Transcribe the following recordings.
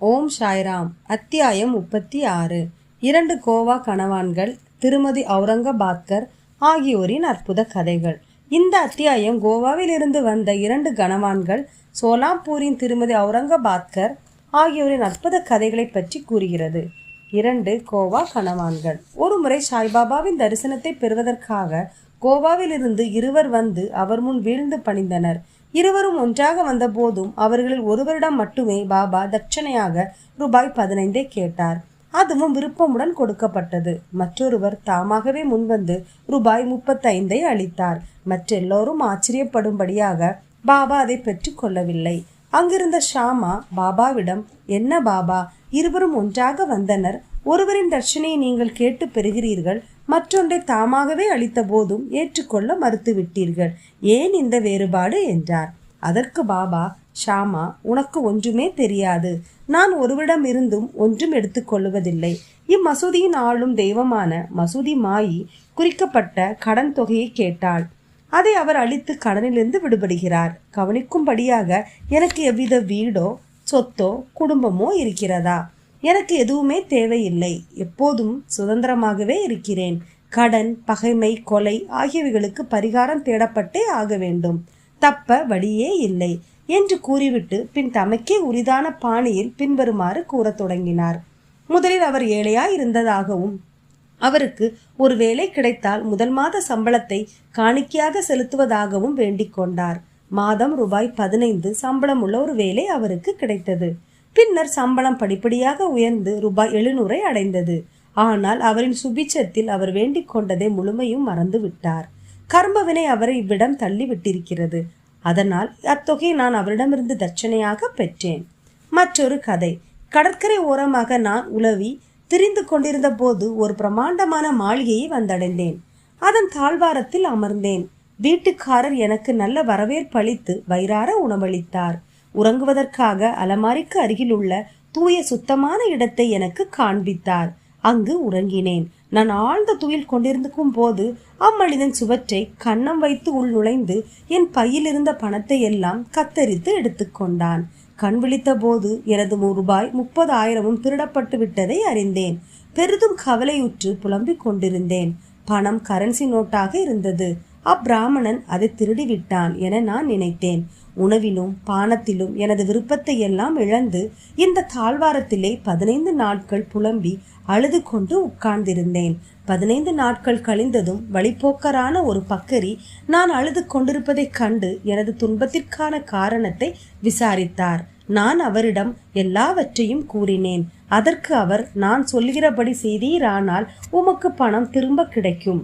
ஓம் சாய்ராம் அத்தியாயம் முப்பத்தி ஆறு இரண்டு கோவா கணவான்கள் திருமதி அவுரங்கபாத்கர் ஆகியோரின் அற்புத கதைகள். இந்த அத்தியாயம் கோவாவில் இருந்து வந்த இரண்டு கணவான்கள் சோலாப்பூரின் திருமதி அவுரங்கபாத்கர் ஆகியோரின் அற்புத கதைகளை பற்றி கூறுகிறது. இரண்டு கோவா கணவான்கள் ஒருமுறை சாய்பாபாவின் தரிசனத்தை பெறுவதற்காக கோவாவிலிருந்து இருவர் வந்து அவர் முன் வீழ்ந்து பணிந்தனர். இருவரும் ஒன்றாக வந்தபோதும் அவர்களில் ஒருவரிடம் மட்டுமே பாபா தட்சணையாக ரூபாய் பதினைந்தை கேட்டார். அதுவும் விருப்பமுடன் கொடுக்கப்பட்டது. மற்றொருவர் தாமாகவே முன்வந்து ரூபாய் முப்பத்தைந்தை அளித்தார். மற்றெல்லோரும் ஆச்சரியப்படும்படியாக பாபா அதை பெற்றுக்கொள்ளவில்லை அங்கிருந்த ஷாமா பாபாவிடம் என்ன பாபா? இருவரும் ஒன்றாக வந்தனர். ஒருவரின் தர்ஷனையை நீங்கள் கேட்டு பெறுகிறீர்கள். மற்றொன்றை தாமாகவே அளித்த போதும் ஏற்றுக்கொள்ள மறுத்துவிட்டீர்கள். ஏன் இந்த வேறுபாடு? என்றார். அதற்கு பாபா ஷாமா உனக்கு ஒன்றுமே தெரியாது. நான் ஒருவரிடம் இருந்தும் ஒன்றும் எடுத்துக்கொள்வதில்லை இம்மசூதியின் ஆளும் தெய்வமான மசூதி மாயி குறிக்கப்பட்ட கடன் தொகையை கேட்டாள். அதை அவர் அளித்து கடனிலிருந்து விடுபடுகிறார். கவனிக்கும்படியாக எனக்கு எவ்வித வீடோ சொத்தோ குடும்பமோ இருக்கிறதா? எனக்கு எதுவுமே தேவையில்லை. எப்போதும் சுதந்திரமாகவே இருக்கிறேன். கடன் பகைமை கொலை ஆகியவைகளுக்கு பரிகாரம் தேடப்பட்டே ஆக வேண்டும். தப்ப வழியே இல்லை என்று கூறிவிட்டு பின் தமக்கே உரிதான பாணியில் பின்வருமாறு கூறத் தொடங்கினார். முதலில் அவர் ஏழையாய் இருந்ததாகவும் அவருக்கு ஒரு வேலை கிடைத்தால் முதல் மாத சம்பளத்தை காணிக்கையாக செலுத்துவதாகவும் வேண்டிக் கொண்டார். மாதம் ரூபாய் பதினைந்து சம்பளம் உள்ள ஒரு வேலை அவருக்கு கிடைத்தது. பின்னர் சம்பளம் படிப்படியாக உயர்ந்து ரூபாய் எழுநூறை அடைந்தது. ஆனால் அவரின் சுபிச்சத்தில் அவர் வேண்டிக் கொண்டதை முழுமையும் மறந்து விட்டார் கர்மவினை அவரை இவ்விடம் தள்ளிவிட்டிருக்கிறது. அதனால் அத்தொகை நான் அவரிடமிருந்து தட்சணையாக பெற்றேன். மற்றொரு கதை. கடற்கரை ஓரமாக நான் உலவி திரிந்து கொண்டிருந்த போது ஒரு பிரமாண்டமான மாளிகையை வந்தடைந்தேன். அதன் தாழ்வாரத்தில் அமர்ந்தேன். வீட்டுக்காரர் எனக்கு நல்ல வரவேற்பளித்து வயிறார உணவளித்தார். உறங்குவதற்காக அலமாரிக்கு அருகில் உள்ள தூய சுத்தமான இடத்தை எனக்கு காண்பித்தார். அங்கு உறங்கினேன். நான் ஆழ்ந்த துயில் கொண்டிருந்திருக்கும் போது அம்மனிதன் சுவற்றை கன்னம் வைத்து உள் நுழைந்து என் பையிலிருந்த பணத்தை எல்லாம் கத்தரித்து எடுத்துக்கொண்டான் கண் விழித்த போது எனது ரூபாய் முப்பது ஆயிரமும் திருடப்பட்டு விட்டதை அறிந்தேன். பெரிதும் கவலையுற்று புலம்பிக் கொண்டிருந்தேன். பணம் கரன்சி நோட்டாக இருந்தது. அப்பிராமணன் அதை திருடிவிட்டான் என நான் நினைத்தேன். உணவிலும் பானத்திலும் எனது விருப்பத்தை எல்லாம் இழந்து இந்த தாழ்வாரத்திலே பதினைந்து நாட்கள் புலம்பி அழுது கொண்டு உட்கார்ந்திருந்தேன். பதினைந்து நாட்கள் கழிந்ததும் வழிப்போக்கரான ஒரு பக்கரி நான் அழுது கொண்டிருப்பதைக் கண்டு எனது துன்பத்திற்கான காரணத்தை விசாரித்தார். நான் அவரிடம் எல்லாவற்றையும் கூறினேன். அதற்கு அவர் நான் சொல்கிறபடி செய்தீரானால் உமக்கு பணம் திரும்ப கிடைக்கும்.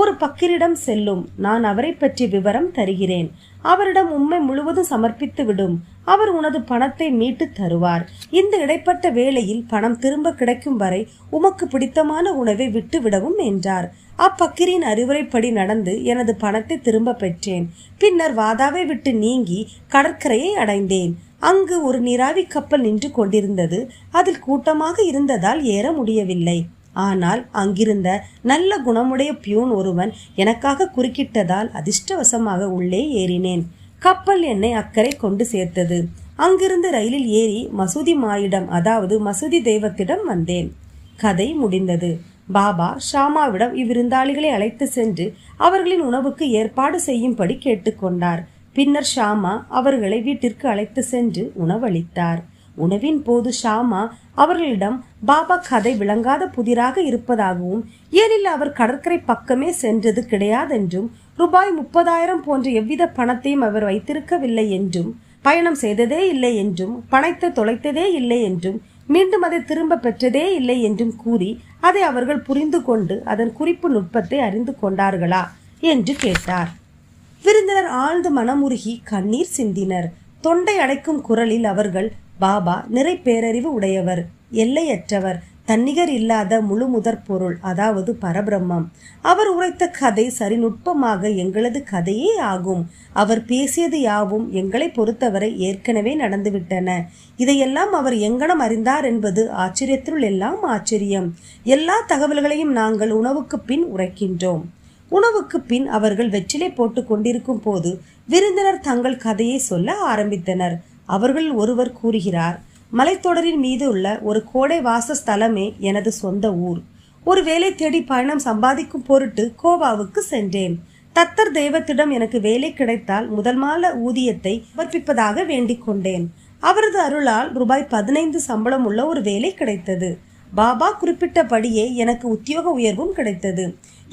ஒரு பக்கிரிடம் செல்லும். நான் அவரை பற்றி விவரம் தருகிறேன். அவரிடம் உண்மை முழுவதும் சமர்ப்பித்து விடும். அவர் உனது பணத்தை மீட்டு தருவார். இந்த இடைப்பட்ட வேளையில் பணம் திரும்ப கிடைக்கும் வரை உமக்கு பிடித்தமான உணவை விட்டு விடவும் என்றார். அப்பக்கிரின் அறிவுரைப்படி நடந்து எனது பணத்தை திரும்ப பெற்றேன். பின்னர் வாதாவை விட்டு நீங்கி கடற்கரையை அடைந்தேன். அங்கு ஒரு நீராவி கப்பல் நின்று கொண்டிருந்தது. அதில் கூட்டமாக இருந்ததால் ஏற முடியவில்லை. ஆனால் அங்கிருந்த நல்ல குணமுடைய பியூன் ஒருவன் எனக்காக குறுக்கிட்டதால் அதிர்ஷ்டவசமாக உள்ளே ஏறினேன். கப்பல் என்னை அக்கறை கொண்டு சேர்த்தது. அங்கிருந்து ரயிலில் ஏறி மசூதி மாயிடம் அதாவது மசூதி தெய்வத்திடம் வந்தேன். கதை முடிந்தது. பாபா ஷாமாவிடம் இவ்விருந்தாளிகளை அழைத்து சென்று அவர்களின் உணவுக்கு ஏற்பாடு செய்யும்படி கேட்டுக்கொண்டார். பின்னர் ஷாமா அவர்களை வீட்டிற்கு அழைத்து சென்று உணவளித்தார். உணவின் போது ஷாமா அவர்களிடம் பாபா கதை விளங்காத புதிராக இருப்பதாகவும் ஏனில் அவர் கடற்கரை பக்கமே சென்றது கிடையாதென்றும் ரூபாய் முப்பதாயிரம் போன்ற எவ்வித பணத்தையும் அவர் வைத்திருக்கவில்லை என்றும் பயணம் செய்ததே இல்லை என்றும் பணத்தை தொலைத்ததே இல்லை என்றும் மீண்டும் அதை திரும்ப பெற்றதே இல்லை என்றும் கூறி அதை அவர்கள் புரிந்து கொண்டு அதன் குறிப்பு நுட்பத்தை அறிந்து கொண்டார்களா? என்று கேட்டார். விருந்தினர் ஆழ்ந்து மனமுருகி கண்ணீர் சிந்தினர். தொண்டை அடைக்கும் குரலில் அவர்கள் பாபா நிறை பேரறிவு உடையவர் எல்லையற்றவர் தன்னிகர் இல்லாத முழு முதற் பொருள் அதாவது பரபிரம்மம். அவர் உரைத்த கதை சரி நுட்பமாக எங்களது கதையே ஆகும். அவர் பேசியது யாவும் எங்களை பொறுத்தவரை ஏற்கனவே நடந்துவிட்டன. இதையெல்லாம் அவர் எங்கனம் அறிந்தார் என்பது ஆச்சரியத்தினுள் எல்லாம் ஆச்சரியம். எல்லா தகவல்களையும் நாங்கள் உணவுக்கு பின் உரைக்கின்றோம். உணவுக்கு பின் அவர்கள் வெற்றிலை போட்டு கொண்டிருக்கும் போது விருந்தினர் தங்கள் கதையை சொல்ல ஆரம்பித்தனர். அவர்கள் ஒருவர் கூறுகிறார் மலைத்தொடரின் மீது உள்ள ஒரு கோடை வாசஸ்தலமே எனது சொந்த ஊர். ஒரு வேலை தேடி பயணம் சம்பாதிக்கும் பொருட்டு கோவாவுக்கு சென்றேன். தத்தர் தெய்வத்திடம் எனக்கு வேலை கிடைத்தால் முதல் மாத ஊதியத்தை சமர்ப்பிப்பதாக வேண்டிக் கொண்டேன். அவரது அருளால் ரூபாய் பதினைந்து சம்பளம் உள்ள ஒரு வேலை கிடைத்தது. பாபா குறிப்பிட்டபடியே எனக்கு உத்தியோக உயர்வும் கிடைத்தது.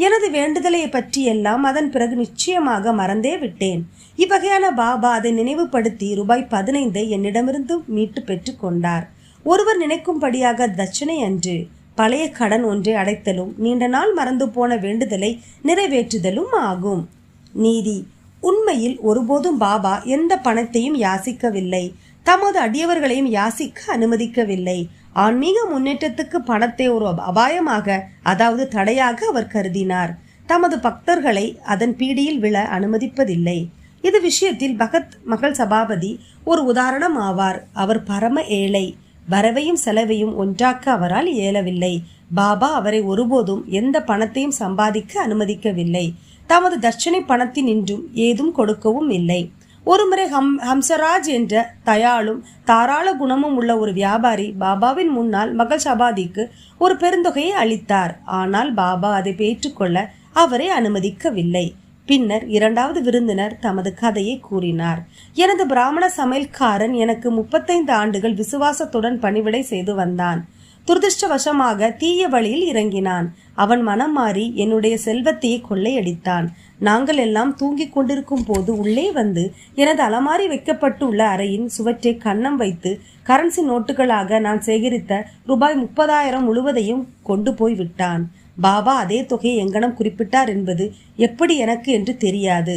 எனது வேண்டுதலை பற்றியெல்லாம் அதன் பிறகு நிச்சயமாக மறந்தே விட்டேன். இவ்வகையான பாபா அதை நினைவுபடுத்தி ரூபாய் பதினைந்தை என்னிடமிருந்து மீட்டு பெற்று கொண்டார். ஒருவர் நினைக்கும்படியாக தட்சணை அன்று பழைய கடன் ஒன்றை அடைத்தலும் நீண்ட நாள் மறந்து போன வேண்டுதலை நிறைவேற்றுதலும் ஆகும். நீதி. உண்மையில் ஒருபோதும் பாபா எந்த பணத்தையும் யாசிக்கவில்லை. தமது அடியவர்களையும் யாசிக்க அனுமதிக்கவில்லை. ஆன்மீக முன்னேற்றத்துக்கு பணத்தை ஒரு அபாயமாக அதாவது தடையாக அவர் கருதினார். தமது பக்தர்களை அதன் பீடியில் விழ அனுமதிப்பதில்லை. இது விஷயத்தில் பகத் மகள் சபாபதி ஒரு உதாரணம் ஆவார். அவர் பரம ஏழை. வரவையும் செலவையும் ஒன்றாக்க அவரால் இயலவில்லை. பாபா அவரை ஒருபோதும் எந்த பணத்தையும் சம்பாதிக்க அனுமதிக்கவில்லை. தமது தட்சணை பணத்தினின்றும் ஏதும் கொடுக்கவும் இல்லை. ஒருமுறை ஹம் ஹம்சராஜ் என்ற தயாளும் தாராள குணமும் உள்ள ஒரு வியாபாரி பாபாவின் முன்னால் மகள் சபாதிக்கு ஒரு பெருந்தொகையை அளித்தார். ஆனால் பாபா அதை பெற்றுக்கொள்ள அவரை அனுமதிக்கவில்லை. பின்னர் இரண்டாவது விருந்தினர் தமது கதையை கூறினார். எனது பிராமண சமையல்காரன் எனக்கு முப்பத்தைந்து ஆண்டுகள் விசுவாசத்துடன் பணிவிடை செய்து வந்தான். துரதிருஷ்டவசமாக தீய வழியில் இறங்கினான். அவன் மனம் மாறி என்னுடைய செல்வத்தையே கொள்ளையடித்தான். நாங்கள் எல்லாம் தூங்கிக் கொண்டிருக்கும் போது உள்ளே வந்து எனது அலமாரி வைக்கப்பட்டுள்ள அறையின் சுவற்றை கன்னம் வைத்து கரன்சி நோட்டுகளாக நான் சேகரித்த ரூபாய் முப்பதாயிரம் முழுவதையும் கொண்டு போய் விட்டான். பாபா அதே தொகையை எங்கனம் குறிப்பிட்டார் என்பது எப்படி எனக்கு என்று தெரியாது.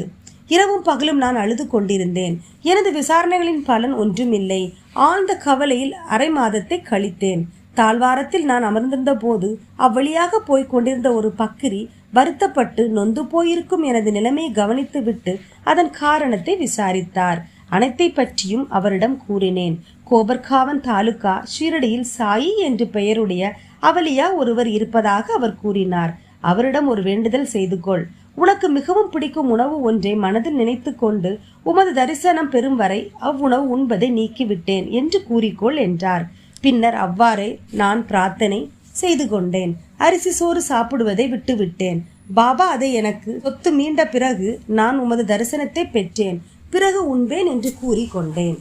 இரவும் பகலும் நான் அழுது கொண்டிருந்தேன். எனது விசாரணைகளின் பலன் ஒன்றுமில்லை. ஆழ்ந்த கவலையில் அரை மாதத்தை கழித்தேன். தாழ்வாரத்தில் நான் அமர்ந்திருந்த போது அவ்வழியாக போய்க் கொண்டிருந்த ஒரு பக்கிரி வருத்தப்பட்டு நொந்து போயிருக்கும் எனது நிலைமையை கவனித்துவிட்டு அதன் காரணத்தை விசாரித்தார். அனைத்தை பற்றியும் அவரிடம் கூறினேன். கோபர்காவன் தாலுகா ஷீரடியில் சாயி என்று பெயருடைய அவலியா ஒருவர் இருப்பதாக அவர் கூறினார். அவரிடம் ஒரு வேண்டுதல் செய்து கொள். உனக்கு மிகவும் பிடிக்கும் உணவு ஒன்றை மனதில் நினைத்து கொண்டு உமது தரிசனம் பெறும் வரை அவ்வுணவு உண்பதை நீக்கிவிட்டேன் என்று கூறிக்கொள் என்றார். பின்னர் அவ்வாறே நான் பிரார்த்தனை செய்து கொண்டேன். அரிசி சோறு சாப்பிடுவதை விட்டுவிட்டேன். பாபா அதை எனக்கு சொத்து மீண்ட பிறகு நான் உமது தரிசனத்தை பெற்றேன். பிறகு உண்பேன் என்று கூறிக்கொண்டேன்.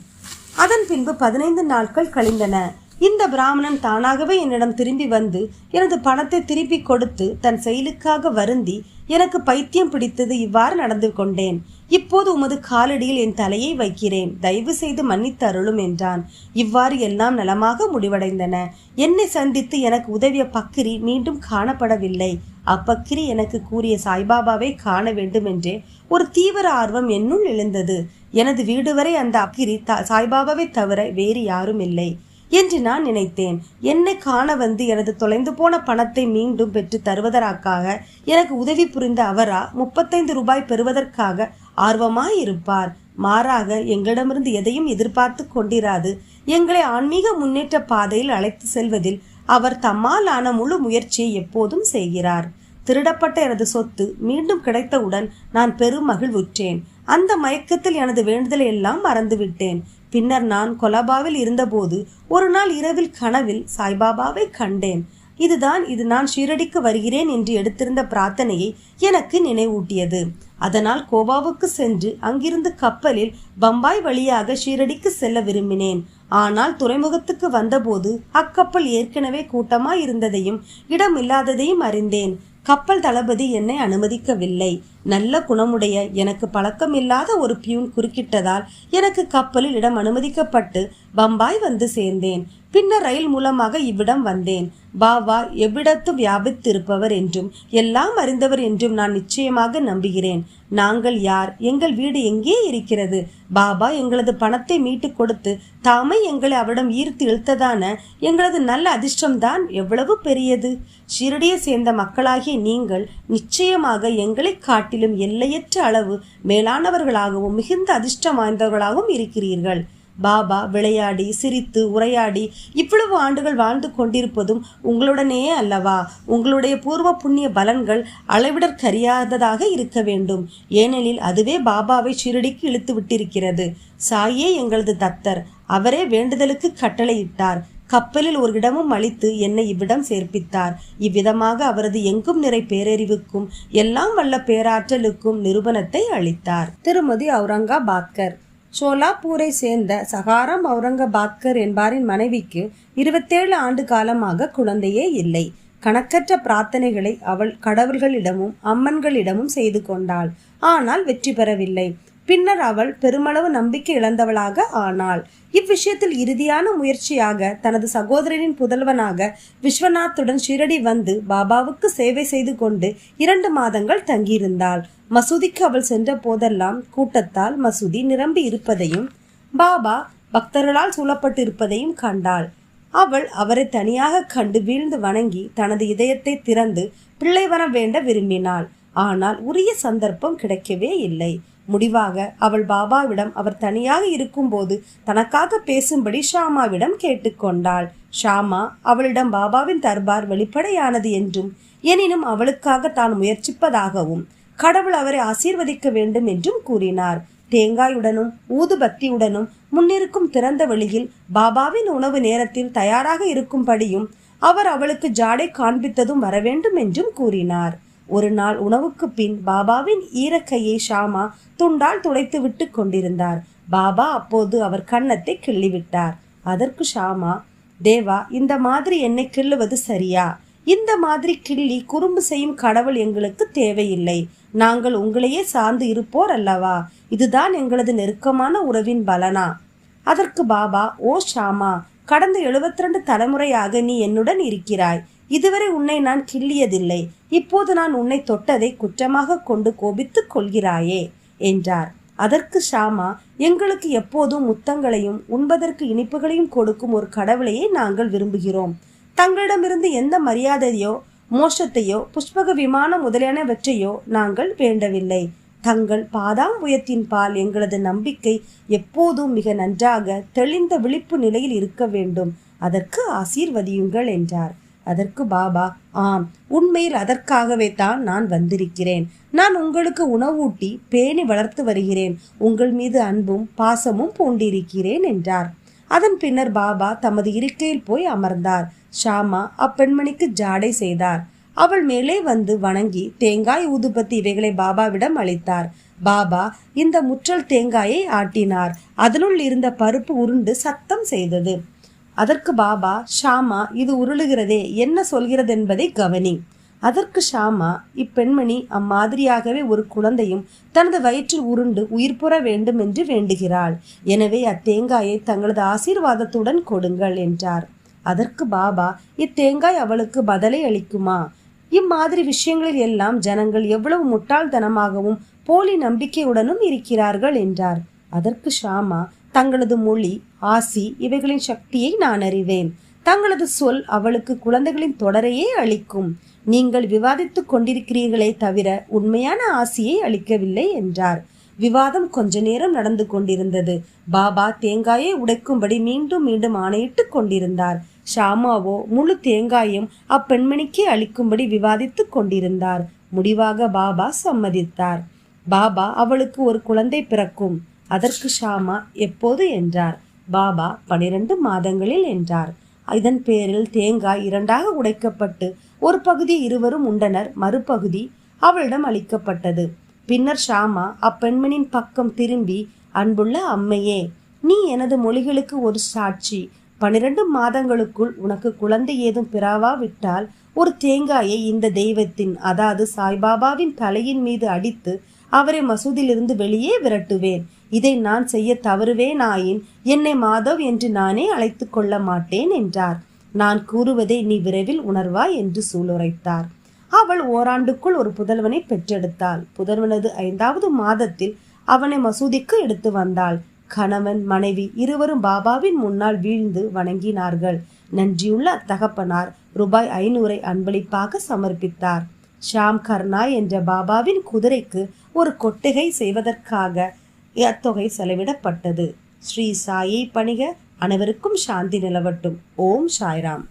அதன் பின்பு பதினைந்து நாட்கள் கழிந்தன. இந்த பிராமணன் தானாகவே என்னிடம் திரும்பி வந்து எனது பணத்தை திருப்பி கொடுத்து தன் செயலுக்காக வருந்தி எனக்கு பைத்தியம் பிடித்தது இவ்வாறு நடந்து கொண்டேன். இப்போது உமது காலடியில் என் தலையை வைக்கிறேன். தயவு செய்து மன்னித்து அருளும் என்றான். இவ்வாறு எல்லாம் நலமாக முடிவடைந்தன. என்னை சந்தித்து எனக்கு உதவிய பக்கிரி மீண்டும் காணப்படவில்லை. அப்பக்கிரி எனக்கு கூறிய சாய்பாபாவை காண வேண்டும் என்றே ஒரு தீவிர ஆர்வம் என்னுள் எழுந்தது. எனது வீடு வரை அந்த அக்கிரி சாய்பாபாவை தவிர வேறு யாரும் இல்லை. என்று நான் நினைத்தேன். என்னை காண வந்து எனது தொலைந்து போன பணத்தை மீண்டும் பெற்று தருவதற்காக எனக்கு உதவி புரிந்த அவரா முப்பத்தைந்து ரூபாய் பெறுவதற்காக ஆர்வமாயிருப்பார். மாறாக எங்களிடமிருந்து எதையும் எதிர்பார்த்து கொண்டிராது. எங்களை ஆன்மீக முன்னேற்ற பாதையில் அழைத்து செல்வதில் அவர் தம்மாலான முழு முயற்சியை எப்போதும் செய்கிறார். திருடப்பட்ட எனது சொத்து மீண்டும் கிடைத்தவுடன் நான் பெரும் மகிழ்வுற்றேன். அந்த மயக்கத்தில் எனது வேண்டுதலை எல்லாம் மறந்துவிட்டேன். பின்னர் நான் கொலபாவில் இருந்தபோது ஒரு நாள் இரவில் கனவில் சாய்பாபாவை கண்டேன். இதுதான் இது நான் ஷீரடிக்கு வருகிறேன் என்று எடுத்திருந்த பிரார்த்தனையை எனக்கு நினைவூட்டியது. அதனால் கோவாவுக்கு சென்று அங்கிருந்து கப்பலில் பம்பாய் வழியாக ஷீரடிக்கு செல்ல விரும்பினேன். ஆனால் துறைமுகத்துக்கு வந்தபோது அக்கப்பல் ஏற்கனவே கூட்டமாய் இருந்ததையும் இடமில்லாததையும் அறிந்தேன். கப்பல் தளபதி என்னை அனுமதிக்கவில்லை. நல்ல குணமுடைய எனக்கு பழக்கம் இல்லாத ஒரு பியூன் குறுக்கிட்டதால் எனக்கு கப்பலில் இடம் அனுமதிக்கப்பட்டு பம்பாய் வந்து சேர்ந்தேன். பின்னர் ரயில் மூலமாக இவ்விடம் வந்தேன். பாபா எவ்விடத்தும் வியாபித்திருப்பவர் என்றும் எல்லாம் அறிந்தவர் என்றும் நான் நிச்சயமாக நம்புகிறேன். நாங்கள் யார்? எங்கள் வீடு எங்கே இருக்கிறது? பாபா எங்களது பணத்தை மீட்டு கொடுத்து தாமே எங்களை அவரிடம் ஈர்த்து இழுத்ததான எங்களது நல்ல அதிர்ஷ்டம்தான் எவ்வளவு பெரியது? ஷிரடியை சேர்ந்த மக்களாகிய நீங்கள் நிச்சயமாக எங்களை காட்டிலும் எல்லையற்ற அளவு மேலானவர்களாகவும் மிகுந்த அதிர்ஷ்டம் வாய்ந்தவர்களாகவும் இருக்கிறீர்கள். பாபா விளையாடி சிரித்து உரையாடி இவ்வளவு ஆண்டுகள் வாழ்ந்து கொண்டிருப்பதும் உங்களுடனே அல்லவா? உங்களுடைய பூர்வ புண்ணிய பலன்கள் அளவிடற்கரியாததாக இருக்க வேண்டும். ஏனெனில் அதுவே பாபாவை ஷிரடிக்கு இழுத்து விட்டிருக்கிறது. சாயே எங்களது தத்தர். அவரே வேண்டுதலுக்கு கட்டளையிட்டார். கப்பலில் ஒரு இடமும் அளித்து என்னை இவ்விடம் சேர்ப்பித்தார். இவ்விதமாக அவரது எங்கும் நிறை பேரறிவுக்கும் எல்லாம் வல்ல பேராற்றலுக்கும் நிரூபணத்தை அளித்தார். திருமதி அவுரங்காபாத்கர். சோலாப்பூரை சேர்ந்த சகாராம் அவுரங்காபாத்கர் என்பாரின் மனைவிக்கு இருபத்தேழு ஆண்டு காலமாக குழந்தையே இல்லை. கணக்கற்ற பிரார்த்தனைகளை அவள் கடவுள்களிடமும் அம்மன்களிடமும் செய்து கொண்டாள். ஆனால் வெற்றி பெறவில்லை. பின்னர் அவள் பெருமளவு நம்பிக்கை இழந்தவளாக ஆனாள். இவ்விஷயத்தில் இறுதியான முயற்சியாக தனது சகோதரனின் புதல்வனாக விஸ்வநாத்துடன் ஷிரடி வந்து பாபாவுக்கு சேவை செய்து கொண்டு இரண்டு மாதங்கள் தங்கியிருந்தாள். மசூதிக்கு அவள் சென்ற போதெல்லாம் கூட்டத்தால் மசூதி நிரம்பி இருப்பதையும் பாபா பக்தர்களால் சூழப்பட்டிருப்பதையும் கண்டாள். அவள் அவரை தனியாக கண்டு வீழ்ந்து வணங்கி தனது இதயத்தை திறந்து பிள்ளை வர வேண்ட விரும்பினாள். ஆனால் உரிய சந்தர்ப்பம் கிடைக்கவே இல்லை. முடிவாக அவள் பாபாவிடம் அவர் தனியாக இருக்கும்போது தனக்காக பேசும்படி ஷாமாவிடம் கேட்டுக்கொண்டாள். ஷாமா அவளிடம் பாபாவின் தர்பார் வெளிப்படையானது என்றும் எனினும் அவளுக்காக தான் முயற்சிப்பதாகவும் கடவுள் அவரை ஆசீர்வதிக்க வேண்டும் என்றும் கூறினார். தேங்காயுடனும் ஊதுபத்தியுடனும் முன்னிருக்கும் திறந்த வெளியில் பாபாவின் உணவு நேரத்தில் தயாராக இருக்கும்படியும் அவர் அவளுக்கு ஜாடை காண்பித்ததும் வரவேண்டும் என்றும் கூறினார். ஒரு நாள் உணவுக்கு பின் பாபாவின் ஈரக்கையை ஷாமா துண்டால் துடைத்து விட்டு கொண்டிருந்தார். பாபா அப்போது அவர் கன்னத்தை கிள்ளிவிட்டார். அதற்கு ஷாமா தேவா இந்த மாதிரி என்னை கிள்ளுவது சரியா? இந்த மாதிரி கிள்ளி குறும்பு செய்யும் கடவுள் எங்களுக்கு தேவையில்லை. நாங்கள் உங்களையே சார்ந்து இருப்போர் அல்லவா? இதுதான் எங்களது நெருக்கமான உறவின் பலனா? அதற்கு பாபா ஓ ஷாமா கடந்த 72 தலைமுறையாக நீ என்னுடன் இருக்கிறாய். இதுவரை உன்னை நான் கிள்ளியதில்லை. இப்போது நான் உன்னை தொட்டதை குற்றமாக கொண்டு கோபித்துக் கொள்கிறாயே என்றார். அதற்கு ஷாமா எங்களுக்கு எப்போதும் முத்தங்களையும் உண்பதற்கு இனிப்புகளையும் கொடுக்கும் ஒரு கடவுளையே நாங்கள் விரும்புகிறோம். தங்களிடமிருந்து எந்த மரியாதையோ மோஷத்தையோ புஷ்பக விமானம் முதலியானவற்றையோ நாங்கள் வேண்டவில்லை. தங்கள் பாதாம் உயத்தின் பால் எங்களது நம்பிக்கை எப்போதும் மிக நன்றாக தெளிந்த விழிப்பு நிலையில் இருக்க வேண்டும். அதற்கு ஆசீர்வதியுங்கள் என்றார். அதற்கு பாபா ஆம் உண்மையில் அதற்காகவே தான் நான் வந்திருக்கிறேன். நான் உங்களுக்கு உணவூட்டி பேணி வளர்த்து வருகிறேன். உங்கள் மீது அன்பும் பாசமும் பூண்டிருக்கிறேன் என்றார். அதன் பின்னர் பாபா தமது இருக்கையில் போய் அமர்ந்தார். ஷாமா அப்பெண்மணிக்கு ஜாடை செய்தார். அவள் மேலே வந்து வணங்கி தேங்காய் ஊதுபத்தி இவைகளை பாபாவிடம் அளித்தார். பாபா இந்த முற்றல் தேங்காயை ஆட்டினார். அதனுள் இருந்த பருப்பு உருண்டு சத்தம் செய்தது. அதற்கு பாபா ஷாமா இது உருளுகிறதே என்ன சொல்கிறது என்பதை கவனி. அதற்கு ஷாமா இப்பெண்மணி அம்மாதிரியாகவே ஒரு குழந்தையும் தனது வயிற்றில் உருண்டு உயிர் புற வேண்டும் என்று வேண்டுகிறாள். எனவே அத்தேங்காயை தங்களது ஆசீர்வாதத்துடன் கொடுங்கள் என்றார். அதற்கு பாபா இத்தேங்காய் அவளுக்கு பதிலை அளிக்குமா? இம்மாதிரி விஷயங்களில் எல்லாம் ஜனங்கள் எவ்வளவு முட்டாள்தனமாகவும் போலி நம்பிக்கையுடனும் இருக்கிறார்கள் என்றார். அதற்கு ஷாமா தங்களது மொழி ஆசி இவைகளின் சக்தியை நான் அறிவேன். தங்களது சொல் அவளுக்கு குழந்தைகளின் தொடரையே அளிக்கும். நீங்கள் விவாதித்துக் கொண்டிருக்கிறீர்களே தவிர உண்மையான ஆசியை அளிக்கவில்லை என்றார். விவாதம் கொஞ்ச நேரம் நடந்து கொண்டிருந்தது. பாபா தேங்காயை உடைக்கும்படி மீண்டும் மீண்டும் ஆணையிட்டுக் கொண்டிருந்தார். ஷாமாவோ முழு தேங்காயும் அப்பெண்மணிக்கு அளிக்கும்படி விவாதித்துக் கொண்டிருந்தார். முடிவாக பாபா சம்மதித்தார். பாபா அவளுக்கு ஒரு குழந்தை பிறக்கும். அதற்கு ஷாமா எப்போது என்றார். பாபா பனிரெண்டு மாதங்களில் என்றார். இதன் பேரில் தேங்காய் இரண்டாக உடைக்கப்பட்டு ஒரு பகுதி இருவரும் உண்டனர் மறுபகுதி அவளிடம் அளிக்கப்பட்டது. பின்னர் ஷாமா அப்பெண்மணின் பக்கம் திரும்பி அன்புள்ள அம்மையே நீ எனது மொழிகளுக்கு ஒரு சாட்சி. பனிரெண்டு மாதங்களுக்குள் உனக்கு குழந்தை ஏதும் பிறாவா விட்டால் ஒரு தேங்காயை இந்த தெய்வத்தின் அதாவது சாய்பாபாவின் தலையின் மீது அடித்து அவரை மசூதியிலிருந்து வெளியே விரட்டுவேன். இதை நான் செய்ய தவறுவேனாயின் என்னை மாதவ் என்று நானே அழைத்து கொள்ள மாட்டேன் என்றார். நான் கூறுவதை நீ விரைவில் உணர்வாய் என்று சூளுரைத்தார். அவள் ஓராண்டுக்குள் ஒரு புதல்வனை பெற்றெடுத்தாள். புதல்வனது ஐந்தாவது மாதத்தில் அவனை மசூதிக்கு எடுத்து வந்தாள். கணவன் மனைவி இருவரும் பாபாவின் முன்னால் வீழ்ந்து வணங்கினார்கள். நன்றியுள்ள அத்தகப்பனார் ரூபாய் ஐநூறை அன்பளிப்பாக சமர்ப்பித்தார். ஷாம் கர்னா என்ற பாபாவின் குதிரைக்கு ஒரு கொட்டுகை செய்வதற்காக அத்தொகை செலவிடப்பட்டது. ஸ்ரீ சாயை பணிக. அனைவருக்கும் சாந்தி நிலவட்டும். ஓம் சாய்ராம்.